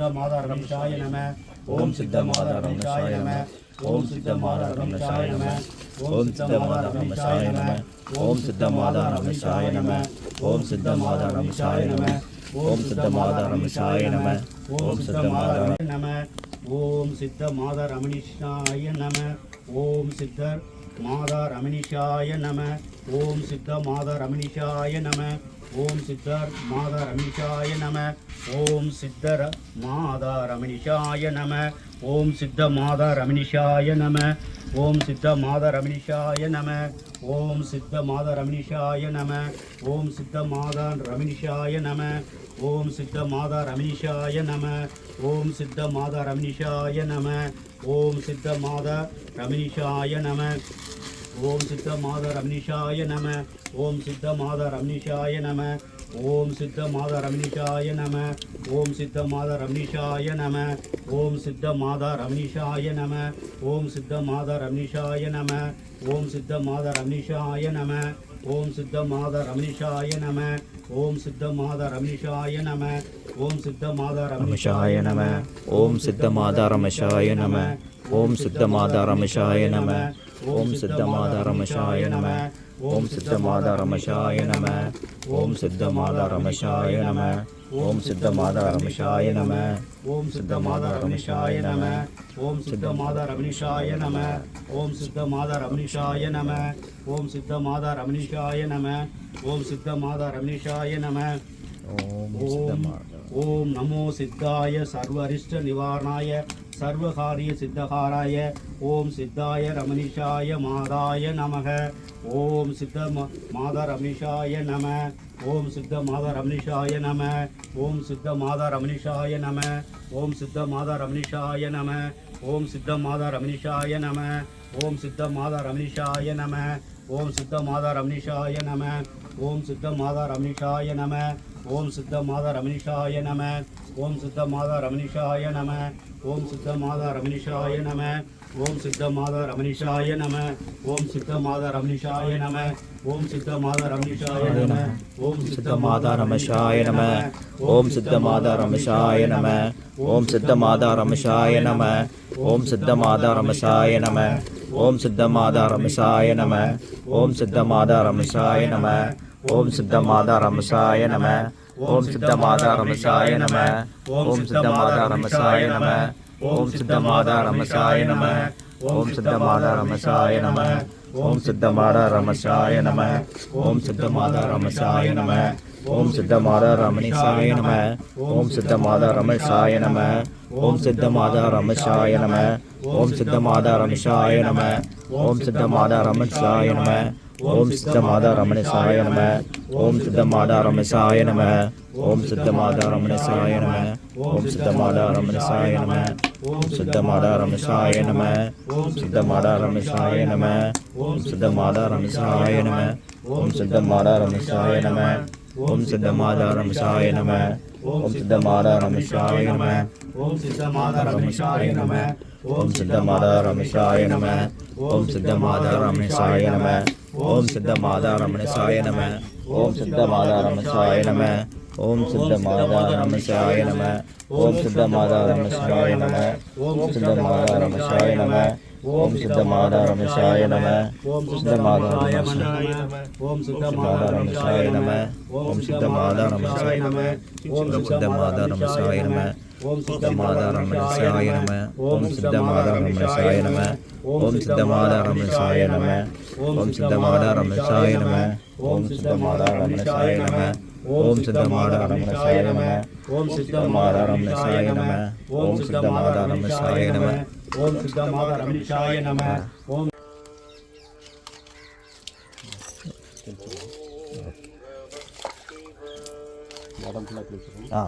சித்த மாதா ரமேஷாய நம. ஓம் சித்த மாதா ரமேஷாய நம. ஓம் சித்த மாதா ரமேஷாய நம. ஓம் சித்த மாதா ரமேஷாய நம. ஓம் சித்த மாதா ரமேஷாய நம. ஓம் சித்த மாதா ரமேஷாய நம. ஓம் சித்த மாதா ரமேஷாய நம. ஓம் சித்த மாதா நம. ஓம் சித்த மாதா ரமணிஷாய நம. ஓம் சித்தர் மாதா ரமணிஷாய நம. ஓம் சித்த மாதா ரமணிஷாய நம. ஓம் சித்தர் மாதா ரமணிஷாய நம. ஓம் சித்தர மாதா ரமணிஷாய நம. ஓம் சித்த மாதா ரமணிஷாய நம. ஓம் சித்த மாதா ரமணிஷாய நம. ஓம் சித்த மாதா ரமணிஷாய நம. ஓம் சித்த மாதா ரமணிஷாய நம. ஓம் சித்த மாதா ரமணிஷாய நம ஓம் சித்த மாதா ரமணிஷாய நம ஓம் சித்த மாதா ரமணிஷாய நம ஓம் சித்த மாதா ரமணிஷாய நம ஓம் சித்த மாதா ரமணிஷாய நம ஓம் சித்த மாத ரமணிஷாய நம ஓம் சித்த மாத ரமணிஷாய நம ஓம் சித்த மாதா ரமணிஷாய நம ஓம் சித்த மாத ரமணிஷாய நம ஓம் சித்த மாத ரமணிஷாய நம ஓம் சித்த மாத ரமணிஷாய நம ஓம் சித்த மாத ரமணிஷாய நம ஓம் சித்த மாத ரமணிஷாய நம ஓம் சித்த மாத ரமஷாய நம ஓம் சித்த மாத ரமஷாய நம ஓம் சித்த மாத ரமஷாய நம ஓம் சித்த மாதா ரமேஷாய நம. ஓம் சித்த மாதா ரமேஷாய நம. ஓம் சித்த மாதா ரமேஷாய நம. ஓம் சித்த மாதா ரமணிஷாய நம. ஓம் சித்த மாதா ரமணிஷாய நம. ஓம் சித்த மாதா ரமணிஷாய நம. ஓம் சித்த மாதா ரமணிஷாய நம. ஓம் சித்த மாதா ரமணிஷாய நம ஓம் ஓம் நமோ சித்தாய சர்வரிஷ்ட நிவாரணாய சர்வகாரிய சித்தகாராய ஓம் சித்தாய ரமணிஷாய மாதாய நமக. ஓம் சித்த மாதா ரமணிஷாய நம. ஓம் சித்த மாதா ரமணிஷாய நம. ஓம் சித்த மாதா ரமணிஷாய நம. ஓம் சித்த மாதா ரமணிஷாய நம. ஓம் சித்த மாதா ரமணிஷாய நம. ஓம் சித்த மாதா ரமணிஷாய நம. ஓம் சித்த மாதா ரமணிஷாய நம. ஓம் சித்த மாதா ரமணிஷாய நம. ஓம் சித்த மாதா ரமணிஷாய நம ஓம் சித்த மாதா ரமணிஷாய நம ஓம் சித்த மாதா ரமணிஷாய நம ஓம் சித்த மாதா ரமணிஷாய நம ஓம் சித்த மாதா ரமணிஷாய நம ஓம் சித்த மாதா ரமணிஷாய நம ஓம் சித்த மாதா ரமேஷாய நம ஓம் சித்த மாதா ரமேஷாய நம ஓம் சித்த மாதா ரமேஷாய நம ஓம் சித்த மாதா ரமேஷாய நம ஓம் சித்த மாதா ரமேஷாய நம ஓம் சித்த மாதா ரமேஷாய நம ஓம் சித்த மாதா ரமசாய நம. ஓம் சித்த மாதா ரமசாய நம. ஓம் சித்த மாதா ரமசாய நம. ஓம் சித்த மாதா ரமசாய நம. ஓம் சித்த மாதா ரமசாய நம. ஓம் சித்தமாடா ரமசாய நம ஓம் சித்தமாதா ரமசாய நம ஓம் சித்தமாதா ரமணிசாய நம ஓம் சித்தமாதா ரமேஷாய நம ஓம் சித்தமாதா ரமேஷாய நம ஓம் சித்தமாதா ரமேஷாய நம ஓம் சித்தமாதா ரமேஷாய நம ஓம் சித்தமாதா ரமணிசாய நம ஓம் சித்தமாதா ரமேஷாய நம ஓம் சித்தமாதா ரமணிசாய நம ஓம் சித்தமாதா ரமணிசாய நம ஓம் சித்தமாதா ரமேஷாய நம ஓம் சித்தமாதா ரமேஷாய நம ஓம் சித்த மாதா ரமசாய நம ஓம் சித்த மாதா ரமசாய நம ஓம் சித்த மாதா ரமசாய நம ஓம் சித்த மாதா ரமசாய நம ஓம் சித்த மாதா ரமசாய நம ஓம் சித்த மாதா ரமசாய நம ஓம் சித்த மாதா ரமசாய நம ஓம் சித்த மாதா ரமசாய நம ஓம் சித்த மாதா ரமசாய நம ஓம் சித்த மாதா ரமசாய நம ஓம் சித்த மாதா ரமசாய நம ஓம் சித்த மாதா ரமசாய நம ஓம் சித்த மாதா ரமேஷாய நம ஓம் சித்த மாதா ரமணிஷாய நம ஓம் சித்த மாதா ரமணிஷாய நம ஓம் சித்த மாதா ரமேஷாய நம ஓம் சித்த மாதா ரமணிஷாய நம ஓம் சித்த மாதா ரமணிஷாய நம ஓம் சித்த மாதா ரமேஷாய நம ஓம் சித்த மாதா ரமேஷாய நம ஓம் சித்த மாதா ரமேஷாய நம ஓம் சித்த மாதா ரமேஷாய நம ஓம் சித்த மாதா ரமேஷாய நம ஓம் சித்த மாதா ரமேஷாய நம ஓம் சித்த மாதா ரமேஷாய நம ஓம் சித்தமாத ரமணிஷாய நம. ஓம். இடம் ஃபுல்லாக ஆ.